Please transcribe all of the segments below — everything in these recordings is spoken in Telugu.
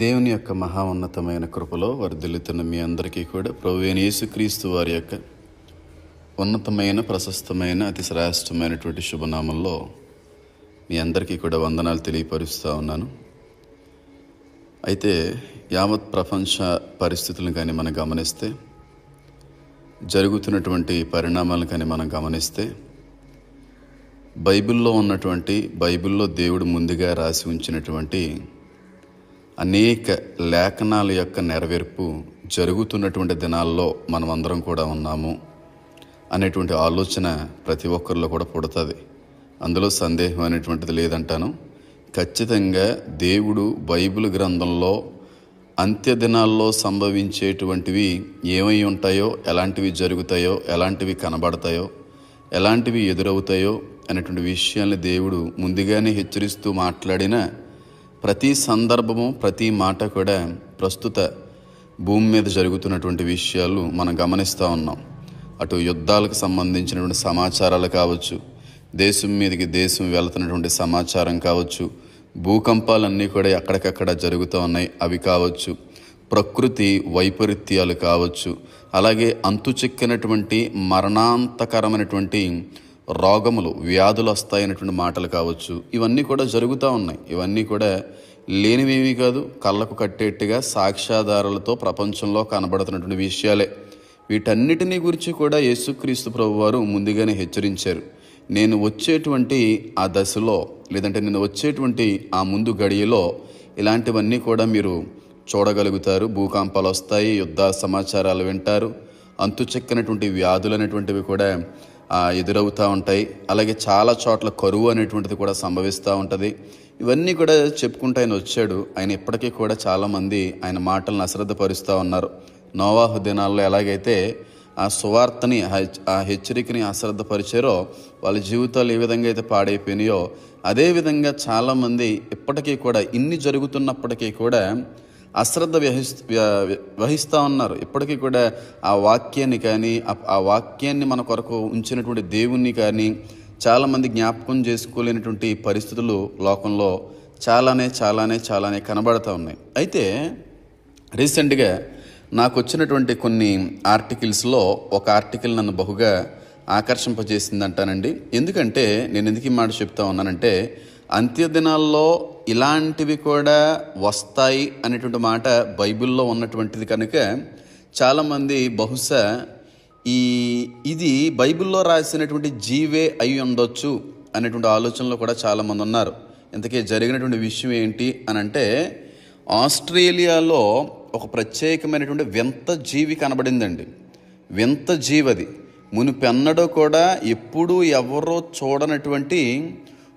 దేవుని యొక్క మహా ఉన్నతమైన కృపలో వర్ధిల్లుతున్న మీ అందరికీ కూడా ప్రభువైన యేసుక్రీస్తు వారి యొక్క ఉన్నతమైన ప్రశస్తమైన అతి శ్రేష్టమైనటువంటి శుభనామంలో మీ అందరికీ కూడా వందనాలు తెలియపరుస్తూ ఉన్నాను. అయితే యావత్ ప్రపంచ పరిస్థితులను కానీ మనం గమనిస్తే జరుగుతున్నటువంటి పరిణామాలను కానీ మనం గమనిస్తే బైబిల్లో ఉన్నటువంటి బైబిల్లో దేవుడు ముందుగా రాసి ఉంచినటువంటి అనేక లేఖనాల యొక్క నెరవేర్పు జరుగుతున్నటువంటి దినాల్లో మనం అందరం కూడా ఉన్నాము అనేటువంటి ఆలోచన ప్రతి ఒక్కరిలో కూడా పుడుతుంది. అందులో సందేహం అనేటువంటిది లేదంటాను. ఖచ్చితంగా దేవుడు బైబిల్ గ్రంథంలో అంత్య దినాల్లో సంభవించేటువంటివి ఏమై ఉంటాయో ఎలాంటివి జరుగుతాయో ఎలాంటివి కనబడతాయో ఎలాంటివి ఎదురవుతాయో అనేటువంటి విషయాన్ని దేవుడు ముందుగానే హెచ్చరిస్తూ మాట్లాడిన ప్రతి సందర్భము ప్రతి మాట కూడా ప్రస్తుత భూమి మీద జరుగుతున్నటువంటి విషయాలు మనం గమనిస్తూ ఉన్నాం. అటు యుద్ధాలకు సంబంధించినటువంటి సమాచారాలు కావచ్చు దేశం మీదకి దేశం వెళుతున్నటువంటి సమాచారం కావచ్చు భూకంపాలన్నీ కూడా ఎక్కడికక్కడ జరుగుతూ ఉన్నాయి అవి కావచ్చు ప్రకృతి వైపరీత్యాలు కావచ్చు అలాగే అంతు చిక్కినటువంటి మరణాంతకరమైనటువంటి రోగములు వ్యాధులు వస్తాయనేటువంటి మాటలు కావచ్చు. ఇవన్నీ కూడా జరుగుతూ ఉన్నాయి. ఇవన్నీ కూడా లేనివేమీ కాదు కళ్ళకు కట్టేట్టుగా సాక్ష్యాధారాలతో ప్రపంచంలో కనబడుతున్నటువంటి విషయాలే. వీటన్నిటినీ గురించి కూడా యేసుక్రీస్తు ప్రభువారు ముందుగానే హెచ్చరించారు. నేను వచ్చేటువంటి ఆ దశలో లేదంటే నేను వచ్చేటువంటి ఆ ముందు గడియలో ఇలాంటివన్నీ కూడా మీరు చూడగలుగుతారు. భూకంపాలు వస్తాయి యుద్ధ సమాచారాలు వింటారు. అంతు చెక్కనటువంటి వ్యాధులు అనేటువంటివి కూడా ఎదురవుతూ ఉంటాయి. అలాగే చాలా చోట్ల కరువు అనేటువంటిది కూడా సంభవిస్తూ ఉంటుంది. ఇవన్నీ కూడా చెప్పుకుంటూ ఆయన వచ్చాడు. ఆయన ఇప్పటికీ కూడా చాలామంది ఆయన మాటలను అశ్రద్ధపరుస్తూ ఉన్నారు. నోవాహు దినాల్లో ఎలాగైతే ఆ సువార్తని ఆ ఆ హెచ్చరికని అశ్రద్ధపరిచారో వాళ్ళ జీవితాలు ఏ విధంగా అయితే పాడైపోయినాయో అదేవిధంగా చాలామంది ఇప్పటికీ కూడా ఇన్ని జరుగుతున్నప్పటికీ కూడా అశ్రద్ధ వహిస్ వహిస్తూ ఉన్నారు. ఇప్పటికీ కూడా ఆ వాక్యాన్ని కానీ ఆ- వాక్యాన్ని మన కొరకు ఉంచినటువంటి దేవుణ్ణి కానీ చాలామంది జ్ఞాపకం చేసుకోలేనటువంటి పరిస్థితులు లోకంలో చాలానే చాలానే చాలానే కనబడుతూ ఉన్నాయి. అయితే రీసెంట్గా నాకు వచ్చినటువంటి కొన్ని ఆర్టికల్స్లో ఒక ఆర్టికల్ నన్ను బహుగా ఆకర్షింపజేసింది అంటానండి ఎందుకంటే నేను ఎందుకు ఈ మాట చెప్తా ఉన్నానంటే అంత్య దినాల్లో ఇలాంటివి కూడా వస్తాయి అనేటువంటి మాట బైబిల్లో ఉన్నటువంటిది కనుక చాలామంది బహుశా ఈ ఇది బైబిల్లో రాసినటువంటి జీవే అయి ఉండొచ్చు అనేటువంటి ఆలోచనలో కూడా చాలామంది ఉన్నారు. ఇంతకీ జరిగినటువంటి విషయం ఏంటి అని అంటే ఆస్ట్రేలియాలో ఒక ప్రత్యేకమైనటువంటి వింత జీవి కనబడిందండి. వింత జీవది. మునిపెన్నడూ కూడా ఎప్పుడూ ఎవరో చూడనటువంటి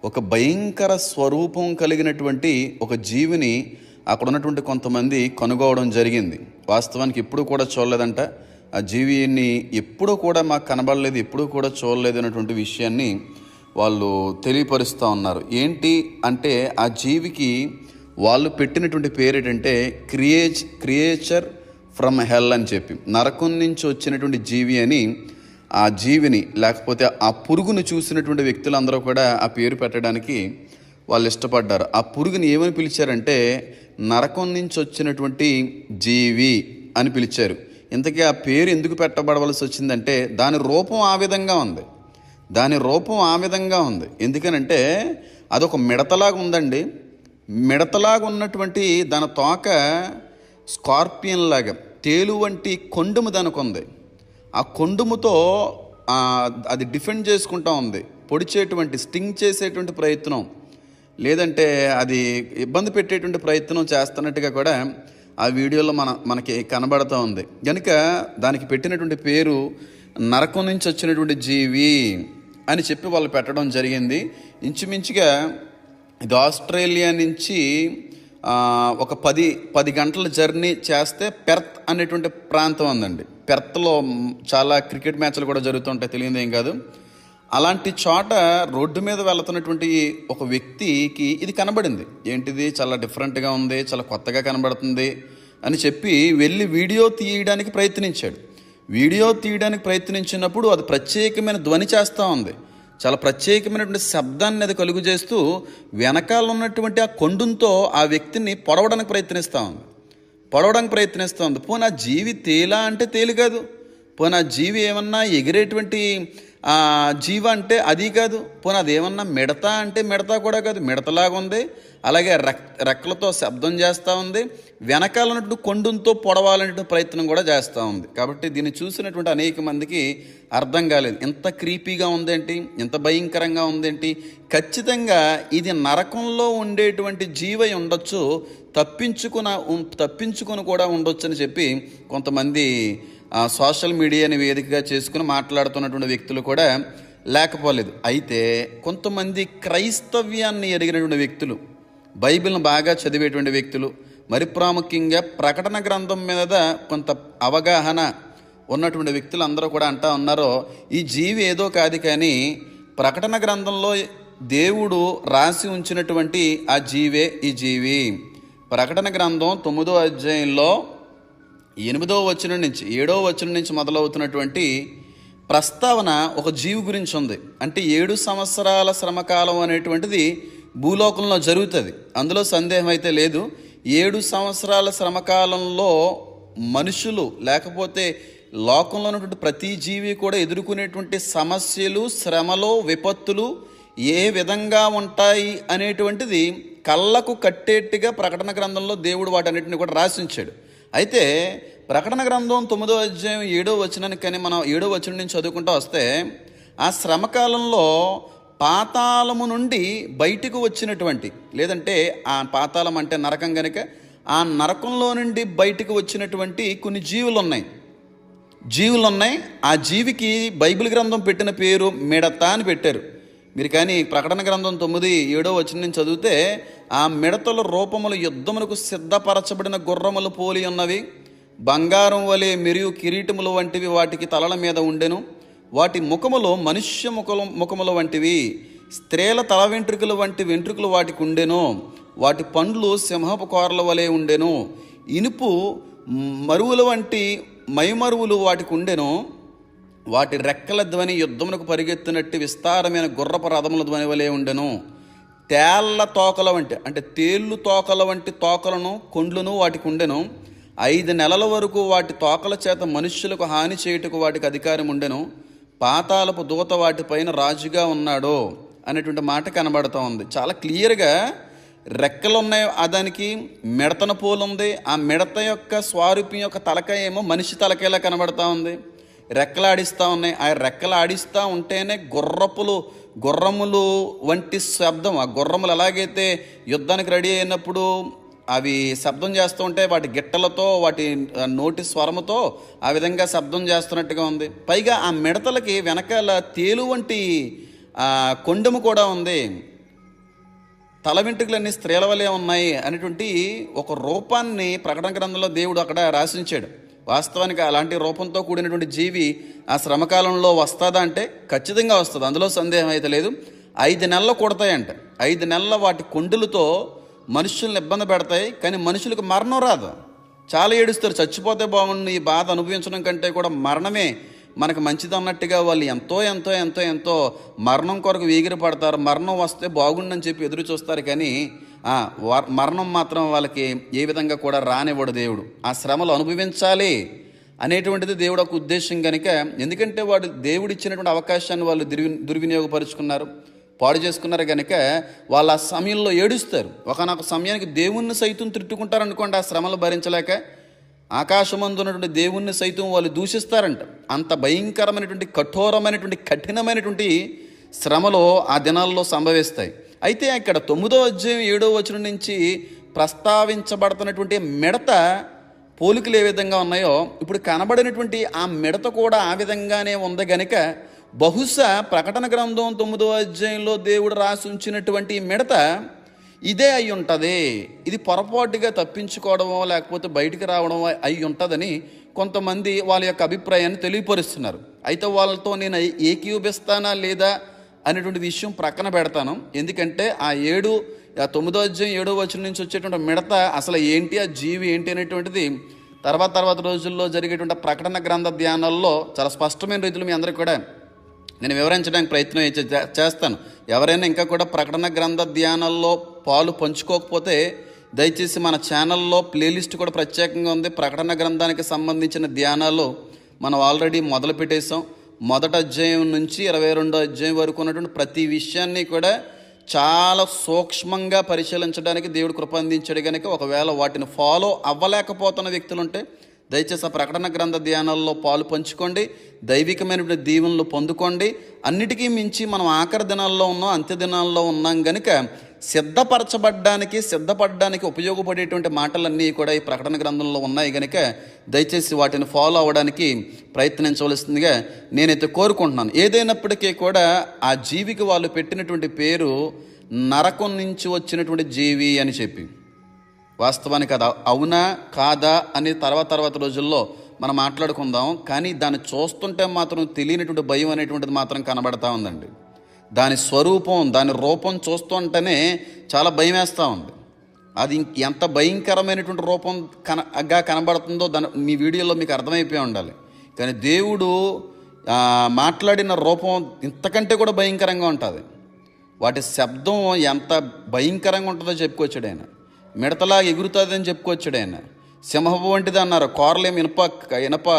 ఒక భయంకర స్వరూపం కలిగినటువంటి ఒక జీవిని అక్కడ ఉన్నటువంటి కొంతమంది కనుగోవడం జరిగింది. వాస్తవానికి ఎప్పుడు కూడా చూడలేదంట. ఆ జీవిని ఎప్పుడూ కూడా మాకు కనబడలేదు ఎప్పుడూ కూడా చూడలేదు అనేటువంటి విషయాన్ని వాళ్ళు తెలియపరుస్తూ ఉన్నారు. ఏంటి అంటే ఆ జీవికి వాళ్ళు పెట్టినటువంటి పేరు ఏంటంటే క్రియేచ్ క్రియేచర్ ఫ్రమ్ హెల్ అని చెప్పి. నరకం నుంచి వచ్చినటువంటి జీవి అని ఆ జీవిని లేకపోతే ఆ పురుగును చూసినటువంటి వ్యక్తులందరూ కూడా ఆ పేరు పెట్టడానికి వాళ్ళు ఇష్టపడ్డారు. ఆ పురుగుని ఏమని పిలిచారంటే నరకం నుంచి వచ్చినటువంటి జీవి అని పిలిచారు. ఇంతకీ ఆ పేరు ఎందుకు పెట్టబడవలసి వచ్చిందంటే దాని రూపం ఆ విధంగా ఉంది. దాని రూపం ఆ విధంగా ఉంది. ఎందుకనంటే అదొక మిడతలాగా ఉందండి. మిడతలాగా ఉన్నటువంటి దాని తోక స్కార్పియన్ లాగా తేలు వంటి కొండము దానికి ఉంది. ఆ కొండుముతో అది డిఫెండ్ చేసుకుంటా ఉంది. పొడిచేటువంటి స్టింగ్ చేసేటువంటి ప్రయత్నం. లేదంటే అది ఇబ్బంది పెట్టేటువంటి ప్రయత్నం చేస్తున్నట్టుగా కూడా ఆ వీడియోలో మన మనకి కనబడుతూ ఉంది. కనుక దానికి పెట్టినటువంటి పేరు నరకం నుంచి వచ్చినటువంటి జీవి అని చెప్పి వాళ్ళు పెట్టడం జరిగింది. ఇంచుమించుగా ఇది ఆస్ట్రేలియా నుంచి ఒక పది పది గంటల జర్నీ చేస్తే పెర్త్ అనేటువంటి ప్రాంతం ఉందండి. పెర్త్లో చాలా క్రికెట్ మ్యాచ్లు కూడా జరుగుతుంటాయి తెలియదు ఏం కాదు. అలాంటి చోట రోడ్డు మీద వెళుతున్నటువంటి ఒక వ్యక్తికి ఇది కనబడింది. ఏంటిది? చాలా డిఫరెంట్గా ఉంది చాలా కొత్తగా కనబడుతుంది అని చెప్పి వెళ్ళి వీడియో తీయడానికి ప్రయత్నించాడు. వీడియో తీయడానికి ప్రయత్నించినప్పుడు అది ప్రత్యేకమైన ధ్వని చేస్తూ ఉంది. చాలా ప్రత్యేకమైనటువంటి శబ్దాన్ని అది కలుగు చేస్తూ వెనకాల ఉన్నటువంటి ఆ కొండంతో ఆ వ్యక్తిని పొడవడానికి ప్రయత్నిస్తూ ఉంది. పడవడానికి ప్రయత్నిస్తోంది. పోనీ ఆ జీవి తేలా అంటే తేలి కాదు పోనీ ఆ జీవి ఏమన్నా ఎగిరేటువంటి జీవ అంటే అది కాదు. పోనీ అది ఏమన్నా మిడత అంటే మిడత కూడా కాదు. మిడతలాగా ఉంది. అలాగే రెక్ రెక్కలతో శబ్దం చేస్తూ ఉంది. వెనకాల కొండంతో పొడవాలనే ప్రయత్నం కూడా చేస్తూ ఉంది. కాబట్టి దీన్ని చూసినటువంటి అనేక మందికి అర్థం కాలేదు. ఎంత క్రీపీగా ఉందేంటి? ఎంత భయంకరంగా ఉందేంటి? ఖచ్చితంగా ఇది నరకంలో ఉండేటువంటి జీవై ఉండొచ్చు. తప్పించుకున్న ఉం- తప్పించుకుని కూడా ఉండొచ్చు అని చెప్పి కొంతమంది సోషల్ మీడియాని వేదికగా చేసుకుని మాట్లాడుతున్నటువంటి వ్యక్తులు కూడా లేకపోలేదు. అయితే కొంతమంది క్రైస్తవ్యాన్ని ఎరిగినటువంటి వ్యక్తులు బైబిల్ను బాగా చదివేటువంటి వ్యక్తులు మరి ప్రాముఖ్యంగా ప్రకటన గ్రంథం మీద కొంత అవగాహన ఉన్నటువంటి వ్యక్తులు అందరూ కూడా అంటా ఉన్నారో ఈ జీవి ఏదో కాదు కానీ ప్రకటన గ్రంథంలో దేవుడు రాసి ఉంచినటువంటి ఆ జీవే ఈ జీవి. ప్రకటన గ్రంథం తొమ్మిదో అధ్యాయంలో ఎనిమిదో వచనం నుంచి ఏడో వచనం నుంచి మొదలవుతున్నటువంటి ప్రస్తావన ఒక జీవి గురించి ఉంది. అంటే ఏడు సంవత్సరాల శ్రమకాలం అనేటువంటిది భూలోకంలో జరుగుతుంది. అందులో సందేహం అయితే లేదు. ఏడు సంవత్సరాల శ్రమకాలంలో మనుషులు లేకపోతే లోకంలో ఉన్నటువంటి ప్రతి జీవి కూడా ఎదుర్కొనేటువంటి సమస్యలు శ్రమలు విపత్తులు ఏ విధంగా ఉంటాయి అనేటువంటిది కళ్ళకు కట్టేట్టుగా ప్రకటన గ్రంథంలో దేవుడు వాటన్నిటిని కూడా రాసించాడు. అయితే ప్రకటన గ్రంథం తొమ్మిదో అధ్యాయం ఏడో వచనానికి కానీ మనం ఏడో వచనం నుంచి చదువుకుంటూ వస్తే ఆ శ్రమకాలంలో పాతాళము నుండి బయటకు వచ్చినటువంటి లేదంటే ఆ పాతాళం అంటే నరకం కనుక ఆ నరకంలో నుండి బయటకు వచ్చినటువంటి కొన్ని జీవులు ఉన్నాయి జీవులు ఉన్నాయి ఆ జీవికి బైబిల్ గ్రంథం పెట్టిన పేరు మిడత అని పెట్టారు. మీరు కానీ ప్రకటన గ్రంథం తొమ్మిది ఏడో వచ్చిన నుంచి చదివితే ఆ మిడతల రూపములు యుద్ధములకు సిద్ధపరచబడిన గుర్రములు పోలి ఉన్నవి. బంగారం వలె మెరియు కిరీటములు వంటివి వాటికి తలల మీద ఉండెను. వాటి ముఖములో మనుష్య ముఖలు ముఖముల వంటివి. స్త్రీల తల వెంట్రుకలు వంటి వెంట్రుకలు వాటికి ఉండెను. వాటి పండ్లు సింహపు కోరల వలె ఉండెను. ఇనుపు మరువుల వంటి మైమరువులు వాటికి ఉండెను. వాటి రెక్కల ధ్వని యుద్ధమునకు పరిగెత్తినట్టు విస్తారమైన గుర్రపు రథముల ధ్వని వలె ఉండెను. తేళ్ళ తోకల వంటి అంటే తేళ్ళు తోకల వంటి తోకలను కొండ్లను వాటికి ఉండెను. ఐదు నెలల వరకు వాటి తోకల చేత మనుష్యులకు హాని చేయుటకు వాటికి అధికారం ఉండెను. పాతాలపు దూత వాటిపైన రాజుగా ఉన్నాడు అనేటువంటి మాట కనబడుతూ ఉంది. చాలా క్లియర్గా రెక్కలు ఉన్నాయి ఆ దానికి మిడతన పూలు ఉంది ఆ మిడత యొక్క స్వారూప్యం యొక్క తలకాయ ఏమో మనిషి తలకాయలా కనబడతా ఉంది. రెక్కలాడిస్తూ ఉన్నాయి. ఆ రెక్కలాడిస్తూ ఉంటేనే గుర్రపులు గుర్రములు వంటి శబ్దం. ఆ గుర్రములు ఎలాగైతే యుద్ధానికి రెడీ అయినప్పుడు అవి శబ్దం చేస్తూ ఉంటే వాటి గిట్టలతో వాటి నోటి స్వరముతో ఆ విధంగా శబ్దం చేస్తున్నట్టుగా ఉంది. పైగా ఆ మిడతలకి వెనకాల తేలు వంటి కొండము కూడా ఉంది. తల వెంట్రుకలన్నీ స్త్రీల వలె ఉన్నాయి అనేటువంటి ఒక రూపాన్ని ప్రకటన గ్రంథంలో దేవుడు అక్కడ రాసించాడు. వాస్తవానికి అలాంటి రూపంతో కూడినటువంటి జీవి ఆ శ్రమకాలంలో వస్తుందా అంటే ఖచ్చితంగా వస్తుంది. అందులో సందేహం అయితే లేదు. ఐదు నెలలు కొడతాయంట. ఐదు నెలల వాటి కొండులతో మనుషుల్ని ఇబ్బంది పెడతాయి. కానీ మనుషులకు మరణం రాదు. చాలా ఏడుస్తారు. చచ్చిపోతే బాగుండు. ఈ బాధ అనుభవించడం కంటే కూడా మరణమే మనకు మంచిది అన్నట్టుగా వాళ్ళు ఎంతో ఎంతో ఎంతో ఎంతో మరణం కొరకు వీగిరి పడతారు. మరణం వస్తే బాగుండని చెప్పి ఎదురు చూస్తారు కానీ మరణం మాత్రం వాళ్ళకి ఏ విధంగా కూడా రానివ్వడు దేవుడు. ఆ శ్రమలు అనుభవించాలి అనేటువంటిది దేవుడు ఒక ఉద్దేశం కనుక ఎందుకంటే వాడు దేవుడు ఇచ్చినటువంటి అవకాశాన్ని వాళ్ళు దుర్వి దుర్వినియోగపరుచుకున్నారు. పాడు చేసుకున్నారు కనుక వాళ్ళు ఆ సమయంలో ఏడుస్తారు. ఒకనొక సమయానికి దేవుణ్ణి సైతం తిట్టుకుంటారు అనుకోండి ఆ శ్రమలు భరించలేక. ఆకాశమందున్నటువంటి దేవుణ్ణి సైతం వాళ్ళు దూషిస్తారంట. అంత భయంకరమైనటువంటి కఠోరమైనటువంటి కఠినమైనటువంటి శ్రమలో ఆ దినాల్లో సంభవిస్తాయి. అయితే ఇక్కడ తొమ్మిదో అధ్యాయం ఏడో వచనం నుంచి ప్రస్తావించబడుతున్నటువంటి మిడత పోలికలు ఏ విధంగా ఉన్నాయో ఇప్పుడు కనబడినటువంటి ఆ మిడత కూడా ఆ విధంగానే ఉంది గనుక బహుశా ప్రకటన గ్రంథం తొమ్మిదో అధ్యాయంలో దేవుడు రాసి ఉంచినటువంటి మిడత ఇదే అయి ఉంటుంది. ఇది పొరపాటుగా తప్పించుకోవడమో లేకపోతే బయటికి రావడమో అయి ఉంటుందని కొంతమంది వాళ్ళ యొక్క అభిప్రాయాన్ని తెలియపరుస్తున్నారు. అయితే వాళ్ళతో నేను ఏకీభవిస్తానా లేదా అనేటువంటి విషయం ప్రక్కన పెడతాను. ఎందుకంటే ఆ ఏడు ఆ తొమ్మిదో అధ్యాయం ఏడో వచనం నుంచి వచ్చేటువంటి మిడత అసలు ఏంటి ఆ జీవి ఏంటి అనేటువంటిది తర్వాత తర్వాత రోజుల్లో జరిగేటువంటి ప్రకటన గ్రంథ ధ్యానాల్లో చాలా స్పష్టమైన రీతిలో మీ అందరికీ కూడా నేను వివరించడానికి ప్రయత్నం చేస్తాను. ఎవరైనా ఇంకా కూడా ప్రకటన గ్రంథ ధ్యానాల్లో పాలు పంచుకోకపోతే దయచేసి మన ఛానల్లో ప్లేలిస్ట్ కూడా ప్రత్యేకంగా ఉంది. ప్రకటన గ్రంథానికి సంబంధించిన ధ్యానాలు మనం ఆల్రెడీ మొదలు పెట్టేశాం. మొదటి అధ్యాయం నుంచి ఇరవై రెండో అధ్యాయం వరకు ఉన్నటువంటి ప్రతి విషయాన్ని కూడా చాలా సూక్ష్మంగా పరిశీలించడానికి దేవుడు కృప అందించాడు కనుక ఒకవేళ వాటిని ఫాలో అవ్వలేకపోతున్న వ్యక్తులు ఉంటే దయచేసి ఆ ప్రకటన గ్రంథ ధ్యానాల్లో పాలు పంచుకోండి. దైవికమైనటువంటి దీవెనలు పొందుకోండి. అన్నిటికీ మించి మనం ఆఖరి దినాల్లో ఉన్నాం అంత్య దినాల్లో ఉన్నాం కనుక సిద్ధపరచబడ్డానికి సిద్ధపడడానికి ఉపయోగపడేటువంటి మాటలన్నీ కూడా ఈ ప్రకటన గ్రంథంలో ఉన్నాయి. కనుక దయచేసి వాటిని ఫాలో అవ్వడానికి ప్రయత్నించవలసిందిగా నేనైతే కోరుకుంటున్నాను. ఏదైనప్పటికీ కూడా ఆ జీవికి వాళ్ళు పెట్టినటువంటి పేరు నరకం నుంచి వచ్చినటువంటి జీవి అని చెప్పి. వాస్తవానికి అది అవునా కాదా అని తర్వాత తర్వాత రోజుల్లో మనం మాట్లాడుకుందాం. కానీ దాన్ని చూస్తుంటే మాత్రం తెలియనటువంటి భయం అనేటువంటిది మాత్రం కనబడతా ఉందండి. దాని స్వరూపం దాని రూపం చూస్తుంటేనే చాలా భయం వేస్తూ ఉంది. అది ఎంత భయంకరమైనటువంటి రూపం కనగా కనబడుతుందో దాని మీ వీడియోలో మీకు అర్థమైపోయి ఉండాలి. కానీ దేవుడు మాట్లాడిన రూపం ఇంతకంటే కూడా భయంకరంగా ఉంటుంది. వాటి శబ్దం ఎంత భయంకరంగా ఉంటుందో చెప్పుకొచ్చాడు ఆయన. మిడతలా ఎగురుతుంది అని చెప్పుకొచ్చాడు ఆయన. సింహపు వంటిది అన్నారు. కోరలేం ఇనప ఇనప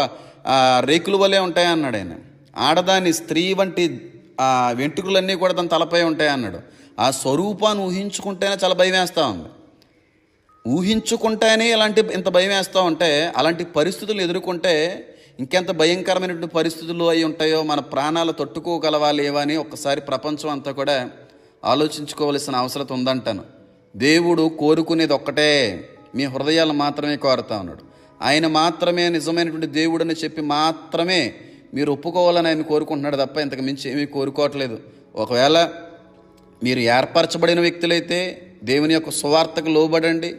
రేకుల వలె ఉంటాయన్నాడు ఆయన. ఆడదాని స్త్రీ వంటి ఆ వెంట్రుకలన్నీ కూడా దాని తలపై ఉంటాయి అన్నాడు. ఆ స్వరూపాన్ని ఊహించుకుంటేనే చాలా భయం వేస్తూ ఉంది. ఊహించుకుంటేనే ఇలాంటి ఇంత భయం వేస్తూ ఉంటే అలాంటి పరిస్థితులు ఎదుర్కొంటే ఇంకెంత భయంకరమైనటువంటి పరిస్థితులు అయి ఉంటాయో మన ప్రాణాలు తట్టుకోగలవా లేవా అని ఒక్కసారి ప్రపంచం అంతా కూడా ఆలోచించుకోవలసిన అవసరం ఉందంటాను. దేవుడు కోరుకునేది ఒక్కటే మీ హృదయాలు మాత్రమే కోరుతా ఉన్నాడు. ఆయన మాత్రమే నిజమైనటువంటి దేవుడని చెప్పి మాత్రమే మీరు ఒప్పుకోవాలని ఆయన కోరుకుంటున్నాడు తప్ప ఇంతకు మించి ఏమీ కోరుకోవట్లేదు. ఒకవేళ మీరు ఏర్పరచబడిన వ్యక్తులైతే దేవుని యొక్క సువార్తకు లోబడండి.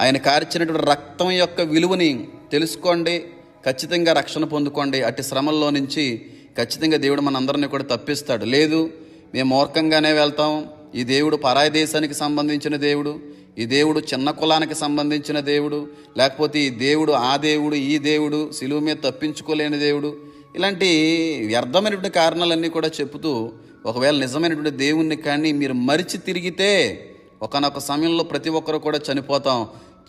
ఆయన కార్చినటువంటి రక్తం యొక్క విలువని తెలుసుకోండి. ఖచ్చితంగా రక్షణ పొందుకోండి. అట్టి శ్రమల్లో నుంచి ఖచ్చితంగా దేవుడు మనందరినీ కూడా తప్పిస్తాడు. లేదు మేము మూర్ఖంగానే వెళ్తాం. ఈ దేవుడు పరాయి దేశానికి సంబంధించిన దేవుడు ఈ దేవుడు చిన్న కులానికి సంబంధించిన దేవుడు లేకపోతే ఈ దేవుడు ఆ దేవుడు ఈ దేవుడు సిలువు మీద తప్పించుకోలేని దేవుడు ఇలాంటి వ్యర్థమైనటువంటి కారణాలన్నీ కూడా చెబుతూ ఒకవేళ నిజమైనటువంటి దేవుణ్ణి కానీ మీరు మరిచి తిరిగితే ఒకనొక సమయంలో ప్రతి ఒక్కరు కూడా చనిపోతాం.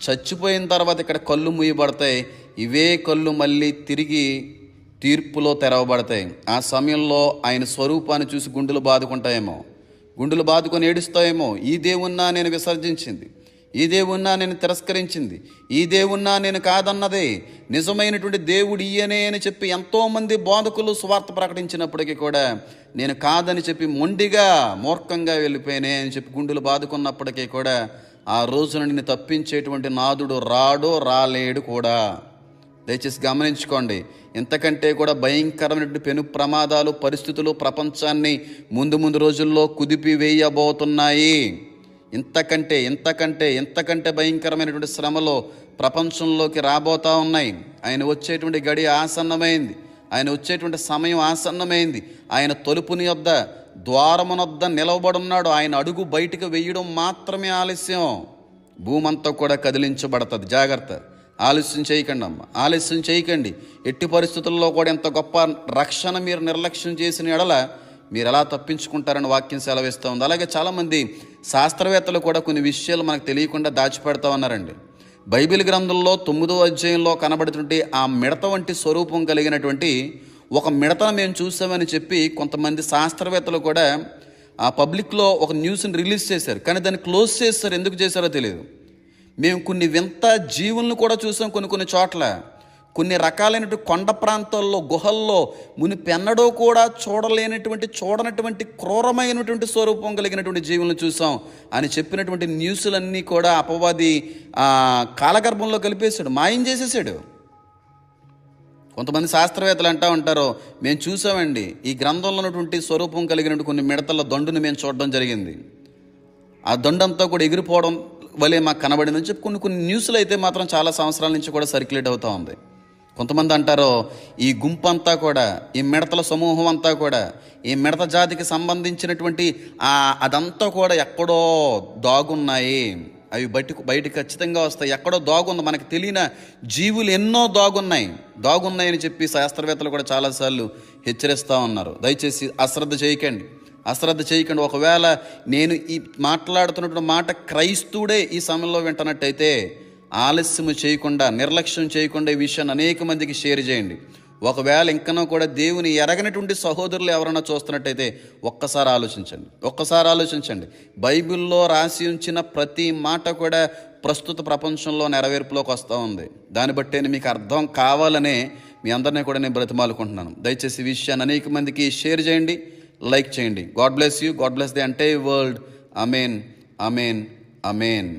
చచ్చిపోయిన తర్వాత ఇక్కడ కళ్ళు మూయబడతాయి. ఇవే కళ్ళు మళ్ళీ తిరిగి తీర్పులో తెరవబడతాయి. ఆ సమయంలో ఆయన స్వరూపాన్ని చూసి గుండెలు బాదుకుంటాయేమో. గుండెలు బాదుకొని ఏడుస్తాయేమో. ఈ దేవున్నా నేను విసర్జించింది. ఈ దేవున్నా నేను తిరస్కరించింది. ఈ దేవున్నా నేను కాదన్నదే. నిజమైనటువంటి దేవుడు ఈయనే అని చెప్పి ఎంతోమంది బోధకులు స్వార్థ ప్రకటించినప్పటికీ కూడా నేను కాదని చెప్పి మొండిగా మూర్ఖంగా వెళ్ళిపోయానే అని చెప్పి గుండెలు బాదుకున్నప్పటికీ కూడా ఆ రోజున నిన్ను తప్పించేటువంటి నాదుడు రాడో రాలేడు కూడా. దయచేసి గమనించుకోండి. ఇంతకంటే కూడా భయంకరమైనటువంటి పెను ప్రమాదాలు పరిస్థితులు ప్రపంచాన్ని ముందు ముందు రోజుల్లో కుదిపి వేయబోతున్నాయి. ఇంతకంటే ఇంతకంటే ఇంతకంటే భయంకరమైనటువంటి శ్రమలో ప్రపంచంలోకి రాబోతా ఉన్నాయి. ఆయన వచ్చేటువంటి గడి ఆసన్నమైంది. ఆయన వచ్చేటువంటి సమయం ఆసన్నమైంది. ఆయన తలుపుని వద్ద ద్వారమునొద్ద నిలవబడున్నాడు. ఆయన అడుగు బయటకు వేయడం మాత్రమే ఆలస్యం. భూమంతా కూడా కదిలించబడుతుంది. జాగ్రత్త. ఆలస్యం చేయకండి అమ్మ. ఆలస్యం చేయకండి. ఎట్టి పరిస్థితుల్లో కూడా ఎంత గొప్ప రక్షణ మీరు నిర్లక్ష్యం చేసిన ఎడల మీరు ఎలా తప్పించుకుంటారని వాక్యం సెలవిస్తూ ఉంది. అలాగే చాలామంది శాస్త్రవేత్తలు కూడా కొన్ని విషయాలు మనకు తెలియకుండా దాచిపెడతా ఉన్నారండి. బైబిల్ గ్రంథంలో తొమ్మిదో అధ్యాయంలో కనబడుతుంటే ఆ మిడత వంటి స్వరూపం కలిగినటువంటి ఒక మిడతను మేము చూసామని చెప్పి కొంతమంది శాస్త్రవేత్తలు కూడా ఆ పబ్లిక్లో ఒక న్యూస్ని రిలీజ్ చేశారు. కానీ దాన్ని క్లోజ్ చేస్తారు. ఎందుకు చేశారో తెలియదు మేము కొన్ని వింత జీవులను కూడా చూసాం కొన్ని కొన్ని చోట్ల. కొన్ని రకాలైనటువంటి కొండ ప్రాంతాల్లో గుహల్లో మునిపెన్నడూ కూడా చూడలేనటువంటి చూడనటువంటి క్రూరమైనటువంటి స్వరూపం కలిగినటువంటి జీవులను చూసాం అని చెప్పినటువంటి న్యూస్లన్నీ కూడా అపవాది కాలగర్భంలో కలిపేశాడు. మాయం చేసేసాడు కొంతమంది శాస్త్రవేత్తలు అంటూ ఉంటారు మేము చూసామండి ఈ గ్రంథంలో ఉన్నటువంటి స్వరూపం కలిగినటువంటి కొన్ని మిడతల దండుని మేము చూడడం జరిగింది. ఆ దొండంతా కూడా ఎగిరిపోవడం వలె మాకు కనబడిందని చెప్పి కొన్ని కొన్ని న్యూస్లు అయితే మాత్రం చాలా సంవత్సరాల నుంచి కూడా సర్క్యులేట్ అవుతూ ఉంది. కొంతమంది అంటారు ఈ గుంపు అంతా కూడా ఈ మిడతల సమూహం అంతా కూడా ఈ మిడత జాతికి సంబంధించినటువంటి ఆ అదంతా కూడా ఎక్కడో దాగున్నాయి. అవి బయటకు బయటకు ఖచ్చితంగా వస్తాయి. ఎక్కడో దాగుంది. మనకు తెలియని జీవులు ఎన్నో దాగున్నాయి. దాగున్నాయని చెప్పి శాస్త్రవేత్తలు కూడా చాలాసార్లు హెచ్చరిస్తూ ఉన్నారు. దయచేసి అశ్రద్ధ చేయకండి. అశ్రద్ధ చేయకండి. ఒకవేళ నేను ఈ మాట్లాడుతున్నటువంటి మాట క్రైస్తువుడే ఈ సమయంలో వింటున్నట్టయితే ఆలస్యం చేయకుండా నిర్లక్ష్యం చేయకుండా ఈ విషయాన్ని అనేక మందికి షేర్ చేయండి. ఒకవేళ ఇంకనో కూడా దేవుని ఎరగనటువంటి సహోదరులు ఎవరైనా చూస్తున్నట్టయితే ఒక్కసారి ఆలోచించండి. ఒక్కసారి ఆలోచించండి. బైబిల్లో రాసి ఉంచిన ప్రతి మాట కూడా ప్రస్తుత ప్రపంచంలో నెరవేర్పులోకి వస్తూ ఉంది. దాన్ని బట్టి నేను మీకు అర్థం కావాలనే మీ అందరినీ కూడా నేను బ్రతిమాలుకుంటున్నాను. దయచేసి విషయాన్ని అనేక మందికి షేర్ చేయండి లైక్ చేయండి. God bless you. God bless the అంటే వరల్డ్. Amen amen amen